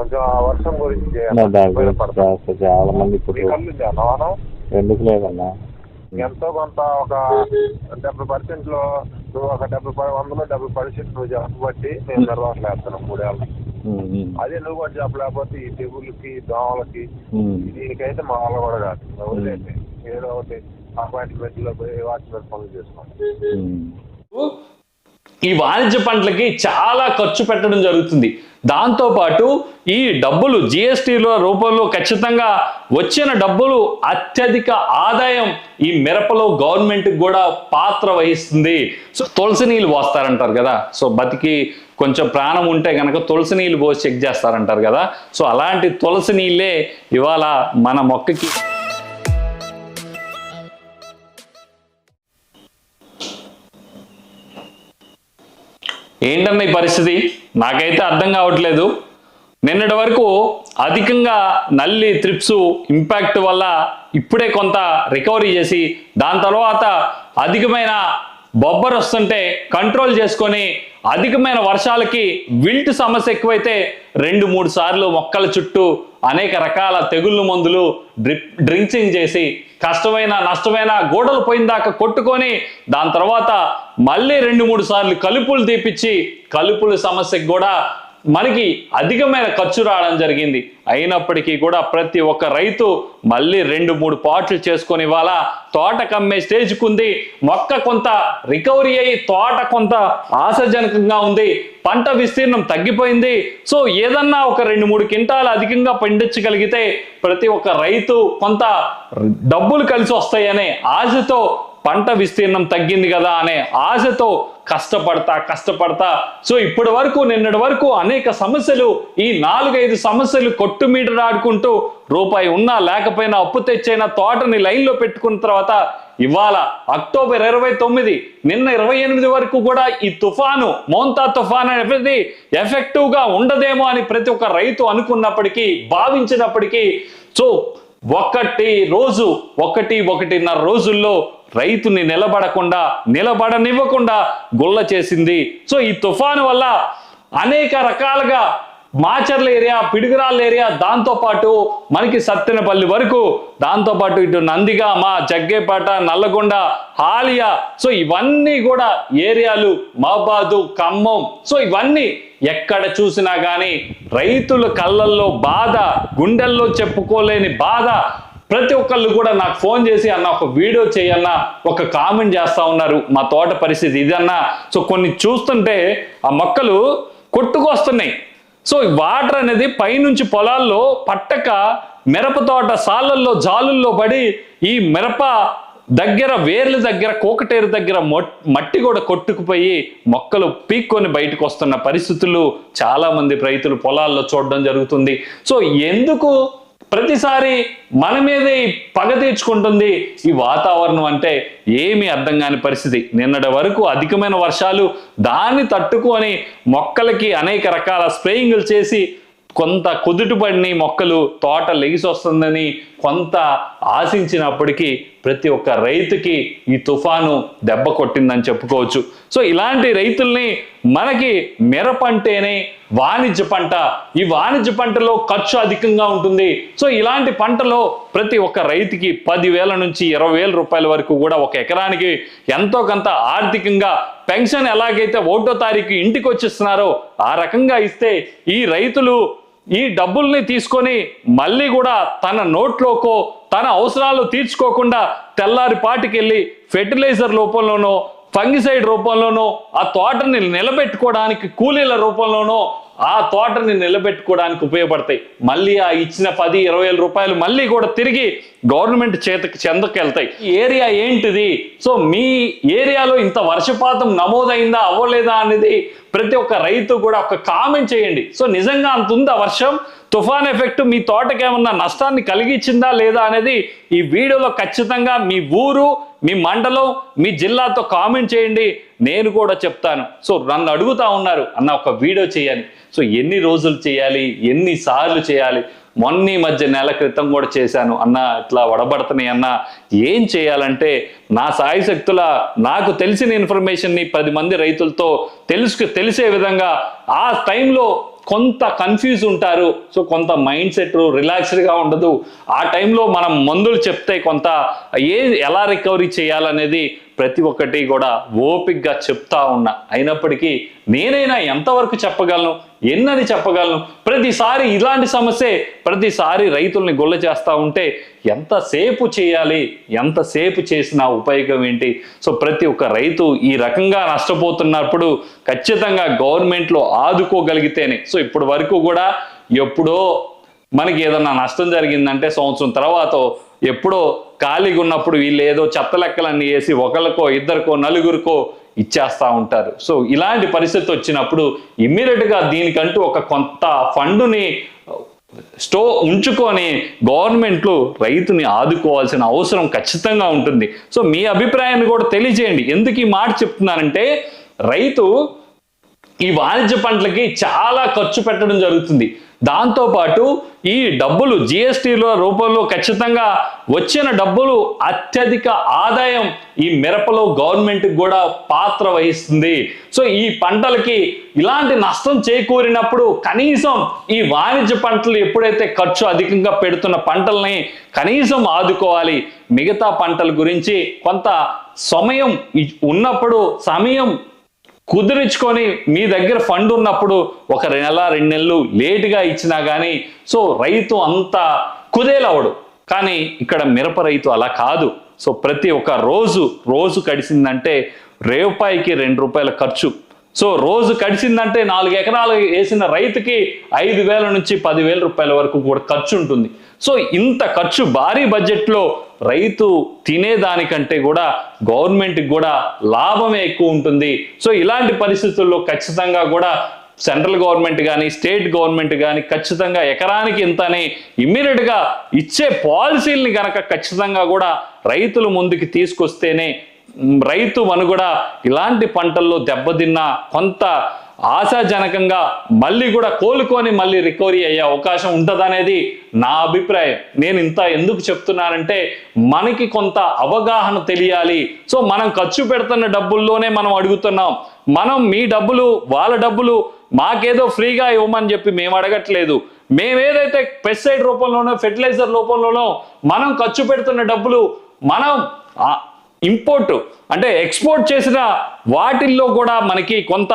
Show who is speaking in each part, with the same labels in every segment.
Speaker 1: కొంచెం ఆ వర్షం గురించి
Speaker 2: దాని గురించి. చేస్తా చాలా మంది ఇప్పుడు ఎందుకు లేదన్నా?
Speaker 1: ఎంతో కొంత ఒక డెబ్బై పర్సెంట్లో నువ్వు ఒక డెబ్బై వందలో డెబ్బై పర్సెంట్ నువ్వు చెప్పబట్టి మేము నిర్వాహణ వేస్తున్నాం మూడేళ్ళు. అదే నువ్వు కూడా చెప్పలేకపోతే ఈ తెగుళ్ళకి దోమలకి. దీనికైతే మా వల్ల కూడా కాదు. వదిలేండి ఏదో ఒకటి అపాయింట్మెంట్లో పోయి వాచ్మెన్ పనులు చేసుకోండి.
Speaker 3: ఈ వాణిజ్య పంటలకి చాలా ఖర్చు పెట్టడం జరుగుతుంది. దాంతోపాటు ఈ డబ్బులు జిఎస్టీల రూపంలో ఖచ్చితంగా వచ్చిన డబ్బులు అత్యధిక ఆదాయం ఈ మిరపలో గవర్నమెంట్కి కూడా పాత్ర వహిస్తుంది. సో తులసి నీళ్ళు పోస్తారంటారు కదా. సో బతికి కొంచెం ప్రాణం ఉంటే కనుక తులసి నీళ్ళు పోసి చెక్ చేస్తారంటారు కదా. సో అలాంటి తులసి నీళ్ళే ఇవాళ మన మొక్కకి ఏంటన్న ఈ పరిస్థితి? నాకైతే అర్థం కావట్లేదు. నిన్నటి వరకు అధికంగా నల్లి త్రిప్స్ ఇంపాక్ట్ వల్ల ఇప్పుడే కొంత రికవరీ చేసి దాని తర్వాత అధికమైన బొబ్బర్ వస్తుంటే కంట్రోల్ చేసుకొని అధికమైన వర్షాలకి విల్ట్ సమస్య ఎక్కువైతే రెండు మూడు సార్లు మొక్కల చుట్టూ అనేక రకాల తెగుళ్ళు మందులు డ్రిప్ డ్రింక్సింగ్ చేసి కష్టమైన నష్టమైన గోడలు పోయిన దాకా కొట్టుకొని దాని తర్వాత మళ్ళీ రెండు మూడు సార్లు కలుపులు తీపిచ్చి కలుపుల సమస్యకు కూడా మనకి అధికమైన ఖర్చు రావడం జరిగింది. అయినప్పటికీ కూడా ప్రతి ఒక్క రైతు మళ్ళీ రెండు మూడు పాట్లు చేసుకొని ఇవాళ తోట కమ్మే స్టేజ్కి ఉంది మొక్క కొంత రికవరీ అయ్యి తోట కొంత ఆశాజనకంగా ఉంది. పంట విస్తీర్ణం తగ్గిపోయింది. సో ఏదన్నా ఒక రెండు మూడు క్వింటాలు అధికంగా పండించగలిగితే ప్రతి ఒక్క రైతు కొంత డబ్బులు కలిసి వస్తాయనే ఆశతో పంట విస్తీర్ణం తగ్గింది కదా అనే ఆశతో కష్టపడతా కష్టపడతా. సో ఇప్పటి వరకు నిన్నటి వరకు అనేక సమస్యలు ఈ నాలుగైదు సమస్యలు కొట్టుమీటరాడుకుంటూ రూపాయి ఉన్నా లేకపోయినా అప్పు తెచ్చైనా తోటని లైన్లో పెట్టుకున్న తర్వాత ఇవాళ అక్టోబర్ ఇరవై తొమ్మిది నిన్న ఇరవై ఎనిమిది వరకు కూడా ఈ తుఫాను మోంతా తుఫాన్ అనేది ఎఫెక్టివ్గా ఉండదేమో అని ప్రతి ఒక్క రైతు అనుకున్నప్పటికీ భావించినప్పటికీ సో ఒకటి రోజు ఒకటి ఒకటిన్నర రోజుల్లో రైతుని నిలబడకుండా నిలబడనివ్వకుండా గుల్ల చేసింది. సో ఈ తుఫాను వల్ల అనేక రకాలుగా మాచర్ల ఏరియా పిడుగురాళ్ళ ఏరియా దాంతోపాటు మనకి సత్తెనపల్లి వరకు దాంతోపాటు ఇటు ఇటు నందిగామ జగ్గేపేట నల్లగొండ హాలియా సో ఇవన్నీ కూడా ఏరియాలు మహబాదు ఖమ్మం. సో ఇవన్నీ ఎక్కడ చూసినా కానీ రైతుల కళ్ళల్లో బాధ గుండెల్లో చెప్పుకోలేని బాధ ప్రతి ఒక్కళ్ళు కూడా నాకు ఫోన్ చేసి అన్న ఒక వీడియో చేయన్నా ఒక కామెంట్ చేస్తా ఉన్నారు మా తోట పరిస్థితి ఇదన్నా. సో కొన్ని చూస్తుంటే ఆ మొక్కలు కొట్టుకొస్తున్నాయి. సో వాటర్ అనేది పైనుంచి పొలాల్లో పట్టక మిరప తోట సాలల్లో జాలుల్లో పడి ఈ మిరప దగ్గర వేర్ల దగ్గర కోకటేరు దగ్గర మొట్- మట్టి కూడా కొట్టుకుపోయి మొక్కలు పీక్కొని బయటకు వస్తున్న పరిస్థితులు చాలామంది రైతులు పొలాల్లో చూడడం జరుగుతుంది. సో ఎందుకు ప్రతిసారి మన మీదే ఈ పగ తీర్చుకుంటుంది ఈ వాతావరణం అంటే ఏమీ అర్థం కాని పరిస్థితి. నిన్నటి వరకు అధికమైన వర్షాలు దాన్ని తట్టుకొని మొక్కలకి అనేక రకాల స్ప్రేయింగ్లు చేసి కొంత కుదుటపడిని మొక్కలు తోట లెగిసి వస్తుందని కొంత ఆశించినప్పటికీ ప్రతి ఒక్క రైతుకి ఈ తుఫాను దెబ్బ కొట్టిందని చెప్పుకోవచ్చు. సో ఇలాంటి రైతుల్ని మనకి మిరప అంటేనే వాణిజ్య పంట. ఈ వాణిజ్య పంటలో ఖర్చు అధికంగా ఉంటుంది. సో ఇలాంటి పంటలో ప్రతి ఒక్క రైతుకి పదివేల నుంచి ఇరవై వేల రూపాయల వరకు కూడా ఒక ఎకరానికి ఎంతో కొంత ఆర్థికంగా పెన్షన్ ఎలాగైతే ఒకటో తారీఖు ఇంటికి వచ్చిస్తున్నారో ఆ రకంగా ఇస్తే ఈ రైతులు ఈ డబ్బుల్ని తీసుకొని మళ్ళీ కూడా తన నోట్లోకో తన అవసరాలు తీర్చుకోకుండా తెల్లారి పాటికెళ్ళి ఫెర్టిలైజర్ రూపంలోనో ఫంగిసైడ్ రూపంలోనో ఆ తోటని నిలబెట్టుకోవడానికి కూలీల రూపంలోనో ఆ తోటని నిలబెట్టుకోవడానికి ఉపయోగపడతాయి. మళ్ళీ ఆ ఇచ్చిన పది ఇరవై వేల రూపాయలు మళ్ళీ కూడా తిరిగి గవర్నమెంట్ చేతికి చెందకెళ్తాయి. ఈ ఏరియా ఏంటిది? సో మీ ఏరియాలో ఇంత వర్షపాతం నమోదైందా అవ్వలేదా అనేది ప్రతి ఒక్క రైతు కూడా ఒక కామెంట్ చేయండి. సో నిజంగా అంత ఉందా వర్షం? తుఫాన్ ఎఫెక్ట్ మీ తోటకి ఏమన్నా నష్టాన్ని కలిగించిందా లేదా అనేది ఈ వీడియోలో ఖచ్చితంగా మీ ఊరు మీ మండలం మీ జిల్లాతో కామెంట్ చేయండి నేను కూడా చెప్తాను. సో నన్ను అడుగుతా ఉన్నారు అన్న ఒక వీడియో చేయాలి. సో ఎన్ని రోజులు చేయాలి ఎన్ని సార్లు చేయాలి మొన్న మధ్య నెల క్రితం కూడా చేశాను అన్న ఇట్లా వడబడుతున్నాయి అన్న ఏం చేయాలంటే నా సాయి శక్తుల నాకు తెలిసిన ఇన్ఫర్మేషన్ని పది మంది రైతులతో తెలుసు తెలిసే విధంగా ఆ టైంలో కొంత కన్ఫ్యూజ్ ఉంటారు. సో కొంత మైండ్ సెట్ రిలాక్స్డ్గా ఉండదు. ఆ టైంలో మనం మందులు చెప్తే కొంత ఏ ఎలా రికవరీ చేయాలనేది ప్రతి ఒక్కటి కూడా ఓపిక్గా చెప్తా ఉన్నా. అయినప్పటికీ నేనైనా ఎంతవరకు చెప్పగలను? ఎన్నని చెప్పగలను? ప్రతిసారి ఇలాంటి సమస్యే ప్రతిసారి రైతుల్ని గొల్ల చేస్తూ ఉంటే ఎంతసేపు చేయాలి? ఎంతసేపు చేసిన ఉపయోగం ఏంటి? సో ప్రతి ఒక్క రైతు ఈ రకంగా నష్టపోతున్నప్పుడు ఖచ్చితంగా గవర్నమెంట్లో ఆదుకోగలిగితేనే. సో ఇప్పటి వరకు కూడా ఎప్పుడో మనకి ఏదన్నా నష్టం జరిగిందంటే సంవత్సరం తర్వాత ఎప్పుడో ఖాళీగా ఉన్నప్పుడు వీళ్ళు ఏదో చెత్త లెక్కలన్నీ వేసి ఒకరికో ఇద్దరికో నలుగురికో ఇచ్చేస్తూ ఉంటారు. సో ఇలాంటి పరిస్థితి వచ్చినప్పుడు ఇమ్మీడియట్గా దీనికంటూ ఒక కొంత ఫండుని స్టో ఉంచుకొని గవర్నమెంట్లు రైతుని ఆదుకోవాల్సిన అవసరం ఖచ్చితంగా ఉంటుంది. సో మీ అభిప్రాయాన్ని కూడా తెలియజేయండి. ఎందుకు ఈ మాట చెప్తున్నానంటే రైతు ఈ వాణిజ్య పంటలకి చాలా ఖర్చు పెట్టడం జరుగుతుంది. దాంతోపాటు ఈ డబ్బులు జిఎస్టీల రూపంలో ఖచ్చితంగా వచ్చిన డబ్బులు అత్యధిక ఆదాయం ఈ మిరపలో గవర్నమెంట్ కూడా పాత్ర వహిస్తుంది. సో ఈ పంటలకి ఇలాంటి నష్టం చేకూరినప్పుడు కనీసం ఈ వాణిజ్య పంటలు ఎప్పుడైతే ఖర్చు అధికంగా పెడుతున్న పంటల్ని కనీసం ఆదుకోవాలి. మిగతా పంటల గురించి కొంత సమయం ఉన్నప్పుడు సమయం కుదిరించుకొని మీ దగ్గర ఫండ్ ఉన్నప్పుడు ఒక నెల రెండు నెలలు లేటుగా ఇచ్చినా కానీ సో రైతు అంత కుదేలవడు. కానీ ఇక్కడ మిరప రైతు అలా కాదు. సో ప్రతి ఒక్క రోజు రోజు కడిసిందంటే రేపాయికి రెండు రూపాయల ఖర్చు. సో రోజు కడిసిందంటే నాలుగు ఎకరాలు వేసిన రైతుకి ఐదు వేల నుంచి పదివేల రూపాయల వరకు కూడా ఖర్చు ఉంటుంది సో ఇంత ఖర్చు భారీ బడ్జెట్లో రైతు తినేదానికంటే కూడా గవర్నమెంట్కి కూడా లాభమే ఎక్కువ ఉంటుంది. సో ఇలాంటి పరిస్థితుల్లో ఖచ్చితంగా కూడా సెంట్రల్ గవర్నమెంట్ కానీ స్టేట్ గవర్నమెంట్ కానీ ఖచ్చితంగా ఎకరానికి ఇంత అని ఇమ్మీడియట్గా ఇచ్చే పాలసీల్ని కనుక ఖచ్చితంగా కూడా రైతుల ముందుకి తీసుకొస్తేనే రైతు మనుగడ ఇలాంటి పంటల్లో దెబ్బతిన్న కొంత ఆశాజనకంగా మళ్ళీ కూడా కోలుకొని మళ్ళీ రికవరీ అయ్యే అవకాశం ఉంటుందనేది నా అభిప్రాయం. నేను ఇంత ఎందుకు చెప్తున్నానంటే మనకి కొంత అవగాహన తెలియాలి. సో మనం ఖర్చు పెడుతున్న డబ్బుల్లోనే మనం అడుగుతున్నాం. మనం మీ డబ్బులు వాళ్ళ డబ్బులు మాకేదో ఫ్రీగా ఇవ్వమని చెప్పి మేము అడగట్లేదు. మేమేదైతే పెస్టిసైడ్ రూపంలోనో ఫెర్టిలైజర్ రూపంలోనో మనం ఖర్చు పెడుతున్న డబ్బులు మనం ఇంపోర్ట్ అంటే ఎక్స్పోర్ట్ చేసిన వాటిల్లో కూడా మనకి కొంత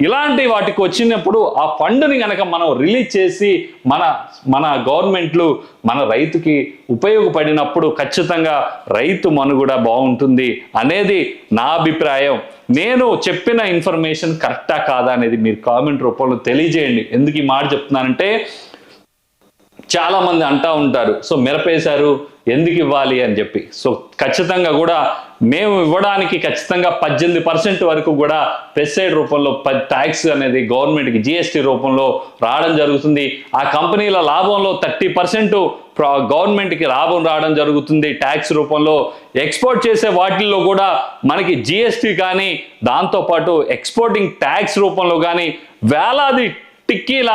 Speaker 3: ఇలాంటి వాటికి వచ్చినప్పుడు ఆ ఫండ్ని కనుక మనం రిలీజ్ చేసి మన మన గవర్నమెంట్లు మన రైతుకి ఉపయోగపడినప్పుడు ఖచ్చితంగా రైతు మనుగడ బాగుంటుంది అనేది నా అభిప్రాయం. నేను చెప్పిన ఇన్ఫర్మేషన్ కరెక్టా కాదా అనేది మీరు కామెంట్ రూపంలో తెలియజేయండి. ఎందుకు ఈ మాట చెప్తున్నానంటే చాలామంది అంటూ అంటా ఉంటారు సో మిరపేశారు ఎందుకు ఇవ్వాలి? అని చెప్పి. సో ఖచ్చితంగా కూడా మేము ఇవ్వడానికి ఖచ్చితంగా పద్దెనిమిది పర్సెంట్ వరకు కూడా పెస్టిసైడ్ రూపంలో ట్యాక్స్ అనేది గవర్నమెంట్కి జిఎస్టీ రూపంలో రావడం జరుగుతుంది. ఆ కంపెనీల లాభంలో థర్టీ పర్సెంట్ గవర్నమెంట్కి లాభం రావడం జరుగుతుంది. ట్యాక్స్ రూపంలో ఎక్స్పోర్ట్ చేసే వాటిల్లో కూడా మనకి జిఎస్టీ కానీ దాంతోపాటు ఎక్స్పోర్టింగ్ ట్యాక్స్ రూపంలో కానీ వేలాది టిక్కీల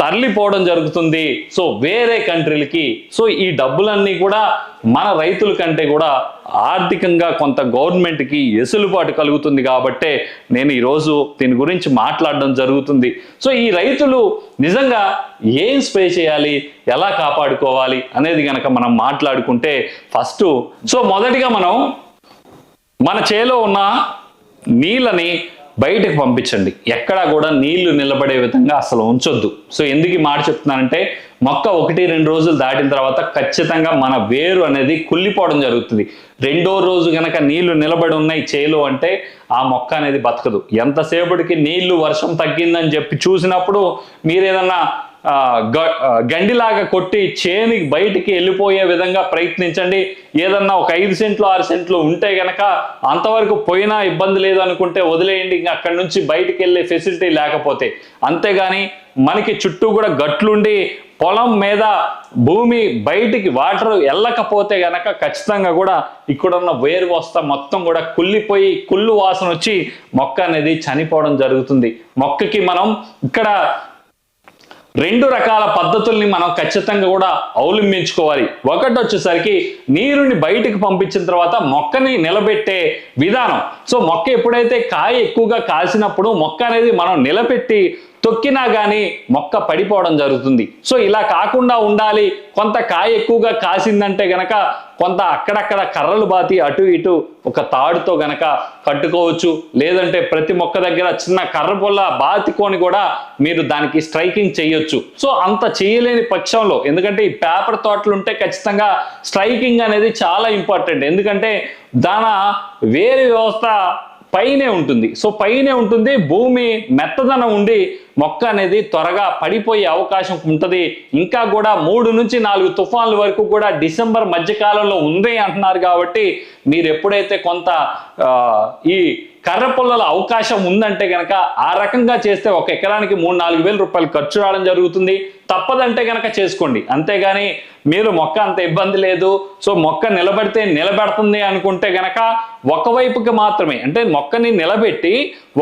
Speaker 3: తరలిపోవడం జరుగుతుంది. సో వేరే కంట్రీలకి. సో ఈ డబ్బులన్నీ కూడా మన రైతుల కంటే కూడా ఆర్థికంగా కొంత గవర్నమెంట్కి ఎసులుబాటు కలుగుతుంది కాబట్టే నేను ఈరోజు దీని గురించి మాట్లాడడం జరుగుతుంది. సో ఈ రైతులు నిజంగా ఏం స్ప్రే చేయాలి? ఎలా కాపాడుకోవాలి? అనేది కనుక మనం మాట్లాడుకుంటే ఫస్ట్ సో మొదటిగా మనం మన చేలో ఉన్న నీళ్ళని బయటకు పంపించండి. ఎక్కడా కూడా నీళ్ళు నిలబడే విధంగా అసలు ఉంచొద్దు. సో ఎందుకు ఈ మాట చెప్తున్నానంటే మొక్క ఒకటి రెండు రోజులు దాటిన తర్వాత ఖచ్చితంగా మన వేరు అనేది కుళ్ళిపోవడం జరుగుతుంది. రెండో రోజు గనక నీళ్ళు నిలబడి ఉన్నాయి చేలో అంటే ఆ మొక్క అనేది బతకదు. ఎంతసేపటికి నీళ్ళు వర్షం తగ్గిందని చెప్పి చూసినప్పుడు మీరేదన్నా గండిలాగా కొట్టి చేని బయటికి వెళ్ళిపోయే విధంగా ప్రయత్నించండి. ఏదన్నా ఒక ఐదు సెంట్లు ఆరు సెంట్లు ఉంటే గనక అంతవరకు పోయినా ఇబ్బంది లేదు అనుకుంటే వదిలేయండి. ఇంకా అక్కడి నుంచి బయటికి వెళ్ళే ఫెసిలిటీ లేకపోతే. అంతేగాని మనకి చుట్టూ కూడా గట్లుండి పొలం మీద భూమి బయటికి వాటర్ వెళ్ళకపోతే గనక ఖచ్చితంగా కూడా ఇక్కడున్న వేరు వస్తా మొత్తం కూడా కుళ్ళిపోయి కుళ్ళు వాసన వచ్చి మొక్క అనేది చనిపోవడం జరుగుతుంది. మొక్కకి మనం ఇక్కడ రెండు రకాల పద్ధతుల్ని మనం ఖచ్చితంగా కూడా అవలంబించుకోవాలి. ఒకటి వచ్చేసరికి నీరుని బయటికి పంపించిన తర్వాత మొక్కని నిలబెట్టే విధానం. సో మొక్క ఎప్పుడైతే కాయ ఎక్కువగా కాసినప్పుడు మొక్క అనేది మనం నిలబెట్టి తొక్కినా కానీ మొక్క పడిపోవడం జరుగుతుంది. సో ఇలా కాకుండా ఉండాలి. కొంత కాయ ఎక్కువగా కాసిందంటే గనక కొంత అక్కడక్కడ కర్రలు బాతి అటు ఇటు ఒక తాడుతో గనక కట్టుకోవచ్చు. లేదంటే ప్రతి మొక్క దగ్గర చిన్న కర్ర పొల్ల బాతికొని కూడా మీరు దానికి స్ట్రైకింగ్ చేయొచ్చు. సో అంత చేయలేని పక్షంలో ఎందుకంటే ఈ పేపర్ తోటలు ఉంటే ఖచ్చితంగా స్ట్రైకింగ్ అనేది చాలా ఇంపార్టెంట్. ఎందుకంటే దాన వేరే వ్యవస్థ పైనే ఉంటుంది. సో పైనే ఉంటుంది. భూమి మెత్తదనం ఉండి మొక్క అనేది త్వరగా పడిపోయే అవకాశం ఉంటుంది. ఇంకా కూడా మూడు నుంచి నాలుగు తుఫాన్ల వరకు కూడా డిసెంబర్ మధ్యకాలంలో ఉంది అంటున్నారు కాబట్టి మీరు ఎప్పుడైతే కొంత ఈ కర్ర పుల్లల అవకాశం ఉందంటే గనక ఆ రకంగా చేస్తే ఒక ఎకరానికి మూడు నాలుగు వేల రూపాయలు ఖర్చు రావడం జరుగుతుంది. తప్పదంటే గనక చేసుకోండి. అంతేగాని మీరు మొక్క అంత ఇబ్బంది లేదు. సో మొక్క నిలబడితే నిలబెడుతుంది అనుకుంటే గనక ఒకవైపుకి మాత్రమే అంటే మొక్కని నిలబెట్టి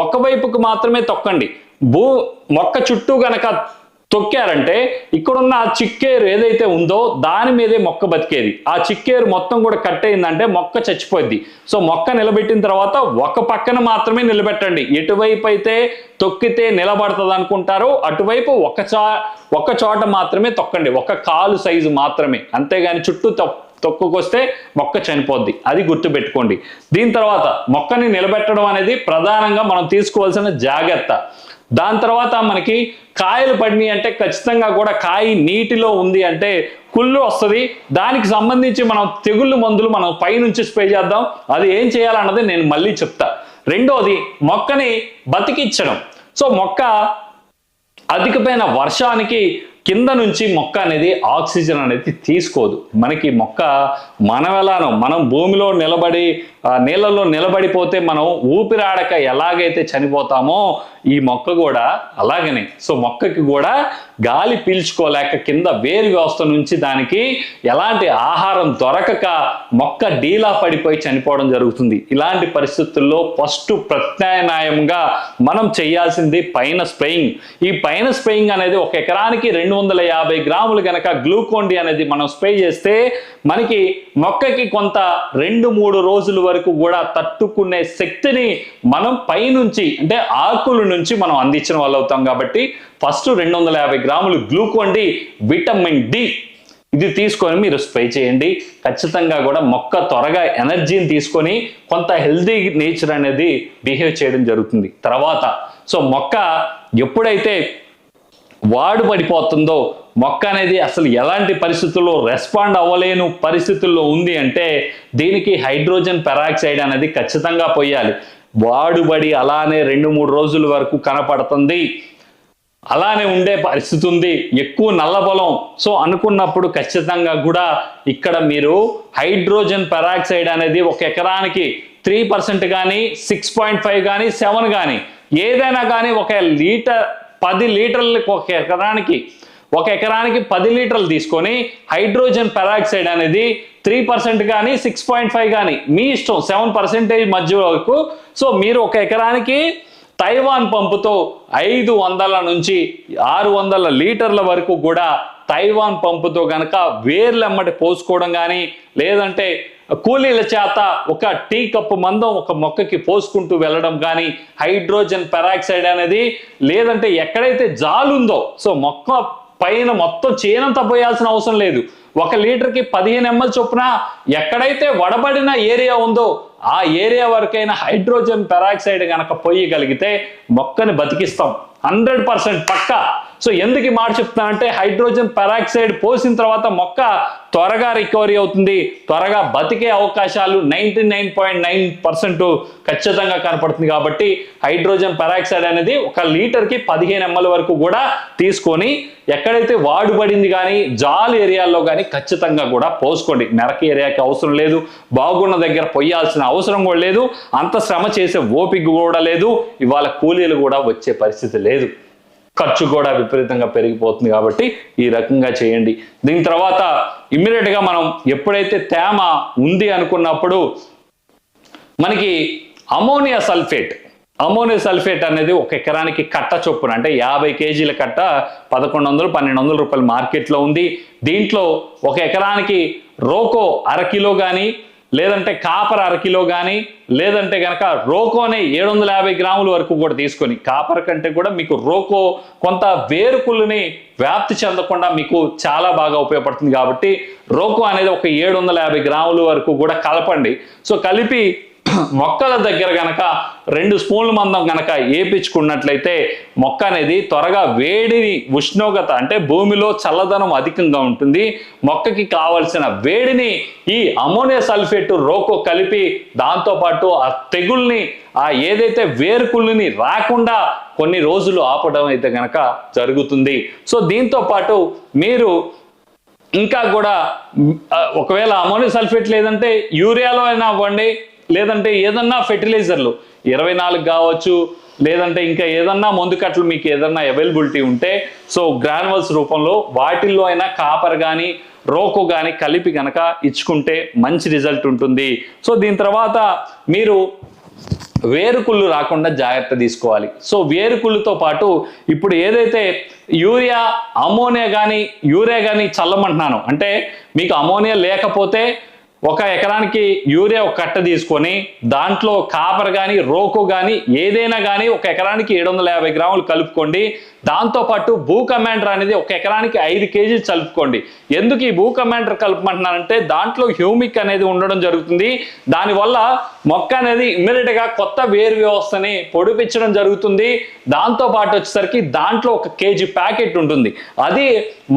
Speaker 3: ఒకవైపుకి మాత్రమే తొక్కండి. భూ మొక్క చుట్టూ గనక తొక్కారంటే ఇక్కడున్న ఆ చిక్కేరు ఏదైతే ఉందో దాని మీదే మొక్క బతికేది. ఆ చిక్కేరు మొత్తం కూడా కట్ అయిందంటే మొక్క చచ్చిపోద్ది. సో మొక్క నిలబెట్టిన తర్వాత ఒక పక్కన మాత్రమే నిలబెట్టండి. ఎటువైపు అయితే తొక్కితే నిలబడుతుంది అనుకుంటారో అటువైపు ఒక చా ఒక చోట మాత్రమే తొక్కండి. ఒక కాలు సైజు మాత్రమే. అంతేగాని చుట్టూ తొక్ తొక్కుకొస్తే మొక్క చనిపోద్ది. అది గుర్తుపెట్టుకోండి. దీని తర్వాత మొక్కని నిలబెట్టడం అనేది ప్రధానంగా మనం తీసుకోవాల్సిన జాగ్రత్త. దాని తర్వాత మనకి కాయలు పడినాయి అంటే ఖచ్చితంగా కూడా కాయ నీటిలో ఉంది అంటే కుళ్ళు వస్తుంది. దానికి సంబంధించి మనం తెగుళ్ళు మందులు మనం పైనుంచి స్ప్రే చేద్దాం. అది ఏం చేయాలన్నది నేను మళ్ళీ చెప్తా. రెండోది మొక్కని బతికిచ్చడం సో మొక్క అధికమైన వర్షానికి కింద నుంచి మొక్క అనేది ఆక్సిజన్ అనేది తీసుకోదు. మనకి మొక్క మనం ఎలానో మనం భూమిలో నిలబడి నీళ్ళలో నిలబడిపోతే మనం ఊపిరాడక ఎలాగైతే చనిపోతామో ఈ మొక్క కూడా అలాగనే. సో మొక్కకి కూడా గాలి పీల్చుకోలేక కింద వేరు వ్యవస్థ నుంచి దానికి ఎలాంటి ఆహారం దొరకక మొక్క డీలా పడిపోయి చనిపోవడం జరుగుతుంది. ఇలాంటి పరిస్థితుల్లో ఫస్ట్ ప్రత్యామ్నాయంగా మనం చేయాల్సింది పైన స్ప్రేయింగ్. ఈ పైన స్ప్రేయింగ్ అనేది ఒక ఎకరానికి రెండు వందల యాభై గ్రాములు గనక గ్లూకోండి అనేది మనం స్ప్రే చేస్తే మనకి మొక్కకి కొంత రెండు మూడు రోజులు వరకు కూడా తట్టుకునే శక్తిని మనం పైనుంచి అంటే ఆకుల నుంచి మనం అందించిన వాళ్ళు అవుతాం కాబట్టి ఫస్ట్ రెండు వందల యాభై గ్రాములు గ్లూకోన్ డి విటమిన్ డి ఇది తీసుకొని మీరు స్ప్రే చేయండి. ఖచ్చితంగా కూడా మొక్క త్వరగా ఎనర్జీని తీసుకొని కొంత హెల్దీ నేచర్ అనేది బిహేవ్ చేయడం జరుగుతుంది. తర్వాత సో మొక్క ఎప్పుడైతే వాడు పడిపోతుందో మొక్క అనేది అసలు ఎలాంటి పరిస్థితుల్లో రెస్పాండ్ అవ్వలేను పరిస్థితుల్లో ఉంది అంటే దీనికి హైడ్రోజన్ పెరాక్సైడ్ అనేది ఖచ్చితంగా పోయాలి. వాడుబడి అలానే రెండు మూడు రోజుల వరకు కనపడుతుంది. అలానే ఉండే పరిస్థితి ఉంది. ఎక్కువ నల్ల పొలం. సో అనుకున్నప్పుడు ఖచ్చితంగా కూడా ఇక్కడ మీరు హైడ్రోజన్ పెరాక్సైడ్ అనేది ఒక ఎకరానికి త్రీ పర్సెంట్ కానీ సిక్స్ పాయింట్ ఫైవ్ కానీ సెవెన్ కానీ ఏదైనా కానీ ఒక లీటర్ పది లీటర్లకు ఒక ఎకరానికి ఒక ఎకరానికి పది లీటర్లు తీసుకొని హైడ్రోజన్ పెరాక్సైడ్ అనేది త్రీ పర్సెంట్ కానీ సిక్స్ పాయింట్ ఫైవ్ కానీ మీ ఇష్టం సెవెన్ పర్సెంటేజ్ మధ్య వరకు. సో మీరు ఒక ఎకరానికి తైవాన్ పంపుతో ఐదు వందల నుంచి ఆరు వందల లీటర్ల వరకు కూడా తైవాన్ పంపుతో కనుక వేర్లెమ్మటి పోసుకోవడం కానీ లేదంటే కూలీల చేత ఒక టీ కప్పు మందం ఒక మొక్కకి పోసుకుంటూ వెళ్ళడం కానీ హైడ్రోజన్ పెరాక్సైడ్ అనేది లేదంటే ఎక్కడైతే జాలుందో సో మొక్క పైన మొత్తం చేనంత పోయాల్సిన అవసరం లేదు. ఒక లీటర్కి పదిహేను ఎంఎల్ చొప్పున ఎక్కడైతే వడబడిన ఏరియా ఉందో ఆ ఏరియా వరకైనా హైడ్రోజన్ పెరాక్సైడ్ కనుక పోయగలిగితే మొక్కని బతికిస్తాం. హండ్రెడ్ పర్సెంట్ పక్కా. సో ఎందుకు ఈ మాట చెప్తానంటే హైడ్రోజన్ పెరాక్సైడ్ పోసిన తర్వాత మొక్క త్వరగా రికవరీ అవుతుంది త్వరగా బతికే అవకాశాలు ninety nine point nine percent ఖచ్చితంగా కనపడుతుంది కాబట్టి హైడ్రోజన్ పెరాక్సైడ్ అనేది ఒక లీటర్కి పదిహేను ఎంఎల్ వరకు కూడా తీసుకొని ఎక్కడైతే వాడుబడింది కానీ జాల్ ఏరియాల్లో కానీ ఖచ్చితంగా కూడా పోసుకోండి. మెరక ఏరియాకి అవసరం లేదు బాగున్న దగ్గర పొయ్యాల్సిన అవసరం కూడా లేదు అంత శ్రమ చేసే ఓపిక కూడా లేదు ఇవాళ కూలీలు కూడా వచ్చే పరిస్థితి లేదు. ఖర్చు కూడా విపరీతంగా పెరిగిపోతుంది కాబట్టి ఈ రకంగా చేయండి. దీని తర్వాత ఇమ్మీడియట్గా గా మనం ఎప్పుడైతే తేమ ఉంది అనుకున్నప్పుడు మనకి అమోనియా సల్ఫేట్ అమోనియా సల్ఫేట్ అనేది ఒక ఎకరానికి కట్ట చొప్పున అంటే యాభై కేజీల కట్ట పదకొండు వందలు పన్నెండు వందల రూపాయలు మార్కెట్లో ఉంది. దీంట్లో ఒక ఎకరానికి రోకో అర కిలో కానీ లేదంటే కాపర్ అరకిలో కానీ లేదంటే కనుక రోకోనే ఏడు వందల యాభై గ్రాముల వరకు కూడా తీసుకొని కాపర్ కంటే కూడా మీకు రోకో కొంత వేరుకుల్ని వ్యాప్తి చెందకుండా మీకు చాలా బాగా ఉపయోగపడుతుంది కాబట్టి రోకో అనేది ఒక ఏడు వందల యాభై గ్రాముల వరకు కూడా కలపండి. సో కలిపి మొక్కల దగ్గర గనక రెండు స్పూన్ల మందం గనక ఏపించుకున్నట్లయితే మొక్క అనేది త్వరగా వేడిని ఉష్ణోగ్రత అంటే భూమిలో చల్లదనం అధికంగా ఉంటుంది. మొక్కకి కావలసిన వేడిని ఈ అమోనియా సల్ఫేట్ రోకో కలిపి దాంతోపాటు ఆ తెగుల్ని ఆ ఏదైతే వేరుకుళ్ళని రాకుండా కొన్ని రోజులు ఆపడం అయితే గనక జరుగుతుంది. సో దీంతో పాటు మీరు ఇంకా కూడా ఒకవేళ అమోనియం సల్ఫేట్ లేదంటే యూరియాలో అయినా అవ్వండి లేదంటే ఏదన్నా ఫెర్టిలైజర్లు. ఇరవై నాలుగు కావచ్చు లేదంటే ఇంకా ఏదన్నా మందు కట్టలు మీకు ఏదన్నా అవైలబిలిటీ ఉంటే సో గ్రానువల్స్ రూపంలో వాటిల్లో అయినా కాపర్ కానీ రోకో కానీ కలిపి కనుక ఇచ్చుకుంటే మంచి రిజల్ట్ ఉంటుంది. సో దీని తర్వాత మీరు వేరుకుళ్ళు రాకుండా జాగ్రత్త తీసుకోవాలి. సో వేరుకుళ్ళుతో పాటు ఇప్పుడు ఏదైతే యూరియా అమోనియా కానీ యూరియా కానీ చల్లమంటున్నాను అంటే మీకు అమోనియా లేకపోతే ఒక ఎకరానికి యూరియా ఒక కట్ట తీసుకొని దాంట్లో కాపర్ కానీ రోకు కానీ ఏదైనా కానీ ఒక ఎకరానికి ఏడు వందల యాభై గ్రాములు కలుపుకోండి. దాంతోపాటు భూ కమాండర్ అనేది ఒక ఎకరానికి ఐదు కేజీలు కలుపుకోండి ఎందుకు ఈ భూ కమాండర్ కలుపుమంటున్నానంటే దాంట్లో హ్యూమిక్ అనేది ఉండడం జరుగుతుంది. దానివల్ల మొక్క అనేది ఇమ్మీడియట్గా కొత్త వేరు వ్యవస్థని పొడిపించడం జరుగుతుంది. దాంతో పాటు వచ్చేసరికి దాంట్లో ఒక కేజీ ప్యాకెట్ ఉంటుంది. అది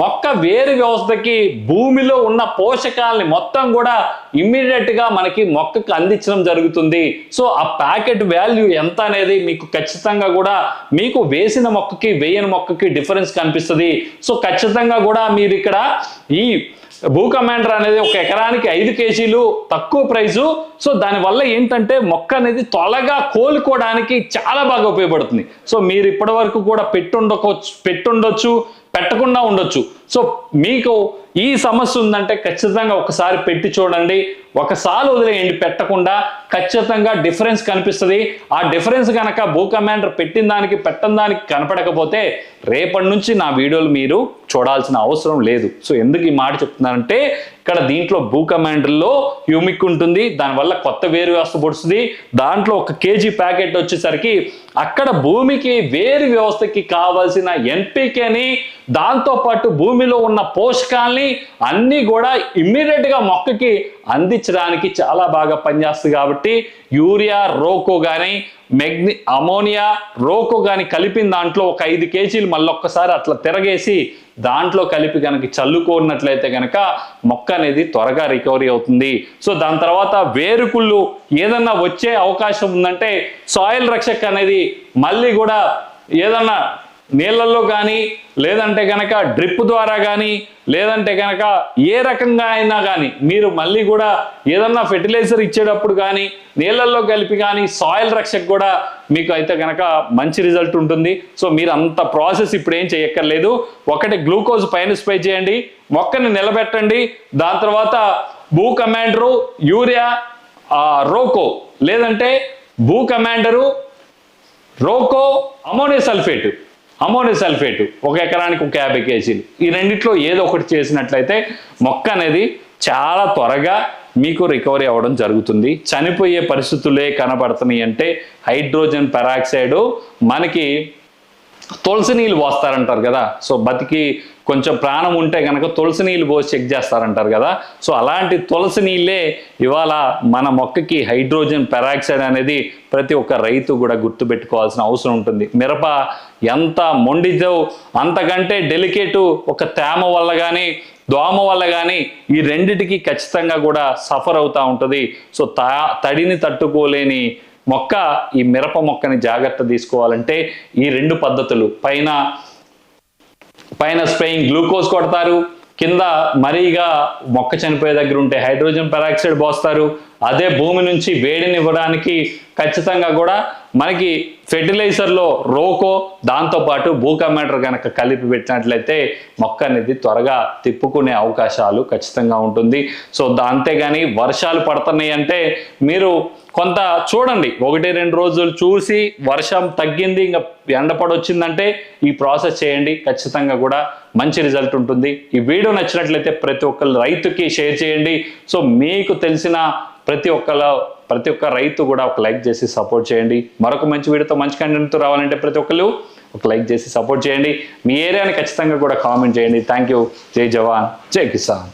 Speaker 3: మొక్క వేరు వ్యవస్థకి భూమిలో ఉన్న పోషకాలని మొత్తం కూడా ఇమ్మీడియట్గా మనకి మొక్కకు అందించడం జరుగుతుంది. సో ఆ ప్యాకెట్ వాల్యూ ఎంత అనేది మీకు ఖచ్చితంగా కూడా మీకు వేసిన మొక్కకి వెయ్యి వేయని మొక్కకి డిఫరెన్స్ కనిపిస్తుంది. సో ఖచ్చితంగా కూడా మీరు ఇక్కడ ఈ భూ కమాండర్ అనేది ఒక ఎకరానికి ఐదు కేజీలు తక్కువ ప్రైజు. సో దానివల్ల ఏంటంటే మొక్క అనేది త్వరగా కోలుకోవడానికి చాలా బాగా ఉపయోగపడుతుంది. సో మీరు ఇప్పటి వరకు కూడా పెట్టుండకొచ్చు పెట్టుండొచ్చు పెట్టకుండా ఉండొచ్చు. సో మీకు ఈ సమస్య ఉందంటే ఖచ్చితంగా ఒకసారి పెట్టి చూడండి. ఒకసారి వదిలేయండి పెట్టకుండా. ఖచ్చితంగా డిఫరెన్స్ కనిపిస్తుంది. ఆ డిఫరెన్స్ కనుక భూ కమాండర్ పెట్టిన దానికి పెట్టని దానికి కనపడకపోతే రేపటి నుంచి నా వీడియోలు మీరు చూడాల్సిన అవసరం లేదు. సో ఎందుకు ఈ మాట చెప్తున్నానంటే ఇక్కడ దీంట్లో భూ కమాండర్లో హ్యూమిక్ ఉంటుంది. దానివల్ల కొత్త వేరు వ్యవస్థ పొడుస్తుంది దాంట్లో ఒక కేజీ ప్యాకెట్ వచ్చేసరికి అక్కడ భూమికి వేరు వ్యవస్థకి కావాల్సిన ఎన్పికేని దాంతో పాటు భూమిలో ఉన్న పోషకాల్ని అన్నీ కూడా ఇమ్మీడియట్గా మొక్కకి అందించడానికి చాలా బాగా పనిచేస్తుంది కాబట్టి యూరియా రోకో కానీ మెగ్ని అమోనియా రోకో కానీ కలిపిన దాంట్లో ఒక ఐదు కేజీలు మళ్ళొక్కసారి అట్లా తిరగేసి దాంట్లో కలిపి కనుక చల్లుకున్నట్లయితే కనుక మొక్క అనేది త్వరగా రికవరీ అవుతుంది. సో దాని తర్వాత వేరుకుళ్ళు ఏదన్నా వచ్చే అవకాశం ఉందంటే సాయిల్ రక్షక్ అనేది మళ్ళీ కూడా ఏదన్నా నీళ్ళల్లో కానీ లేదంటే కనుక డ్రిప్ ద్వారా కానీ లేదంటే కనుక ఏ రకంగా అయినా కానీ మీరు మళ్ళీ కూడా ఏదన్నా ఫెర్టిలైజర్ ఇచ్చేటప్పుడు కానీ నీళ్ళల్లో కలిపి కానీ సాయిల్ రక్షకు కూడా మీకు అయితే కనుక మంచి రిజల్ట్ ఉంటుంది. సో మీరు అంత ప్రాసెస్ ఇప్పుడు ఏం చేయక్కర్లేదు. ఒకటి గ్లూకోజ్ పైన స్ప్రే చేయండి. మొక్కని నిలబెట్టండి. దాని తర్వాత భూ కమాండరు యూరియా రోకో లేదంటే భూ కమాండరు రోకో అమోనియా సల్ఫేట్. అమోనియం సల్ఫేట్ ఒక ఎకరానికి ఒక యాభై కేజీలు. ఈ రెండిట్లో ఏదో ఒకటి చేసినట్లయితే మొక్క అనేది చాలా త్వరగా మీకు రికవరీ అవ్వడం జరుగుతుంది. చనిపోయే పరిస్థితులే కనబడుతున్నాయి అంటే హైడ్రోజన్ పెరాక్సైడ్ మనకి తులసి నీళ్ళు పోస్తారంటారు కదా. సో బతికి కొంచెం ప్రాణం ఉంటే కనుక తులసి నీళ్ళు పోసి చెక్ చేస్తారంటారు కదా. సో అలాంటి తులసి నీళ్ళే ఇవాళ మన మొక్కకి హైడ్రోజన్ పెరాక్సైడ్ అనేది ప్రతి ఒక్క రైతు కూడా గుర్తుపెట్టుకోవాల్సిన అవసరం ఉంటుంది. మిరప ఎంత మొండిదో అంతకంటే డెలికేటు ఒక తేమ వల్ల కానీ దోమ వల్ల కానీ ఈ రెండిటికి ఖచ్చితంగా కూడా సఫర్ అవుతూ ఉంటుంది. సో తడిని తట్టుకోలేని మొక్క ఈ మిరప మొక్కని జాగ్రత్త తీసుకోవాలంటే ఈ రెండు పద్ధతులు. పైన పైన స్ప్రేయింగ్ గ్లూకోజ్ కొడతారు. కింద మరీగా మొక్క చనిపోయే దగ్గర ఉంటే హైడ్రోజన్ పెరాక్సైడ్ పోస్తారు. అదే భూమి నుంచి వేడిని ఇవ్వడానికి ఖచ్చితంగా కూడా మనకి ఫెర్టిలైజర్లో రోకో దాంతోపాటు భూకమేటర్ కనుక కలిపి పెట్టినట్లయితే మొక్క అనేది త్వరగా తిప్పుకునే అవకాశాలు ఖచ్చితంగా ఉంటుంది. సో అంతేగాని వర్షాలు పడుతున్నాయి అంటే మీరు కొంత చూడండి. ఒకటి రెండు రోజులు చూసి వర్షం తగ్గింది ఇంకా ఎండపడొచ్చిందంటే ఈ ప్రాసెస్ చేయండి. ఖచ్చితంగా కూడా మంచి రిజల్ట్ ఉంటుంది. ఈ వీడియో నచ్చినట్లయితే ప్రతి ఒక్కరు రైతుకి షేర్ చేయండి. సో మీకు తెలిసిన ప్రతి ఒక్కళ్ళ ప్రతి ఒక్క రైతు కూడా ఒక లైక్ చేసి సపోర్ట్ చేయండి. మరొక మంచి వీడియోతో మంచి కంటెంట్తో రావాలంటే ప్రతి ఒక్కరు ఒక లైక్ చేసి సపోర్ట్ చేయండి. మీ ఏరియాని ఖచ్చితంగా కూడా కామెంట్ చేయండి. Thank you. జై జవాన్. జై కిసాన్.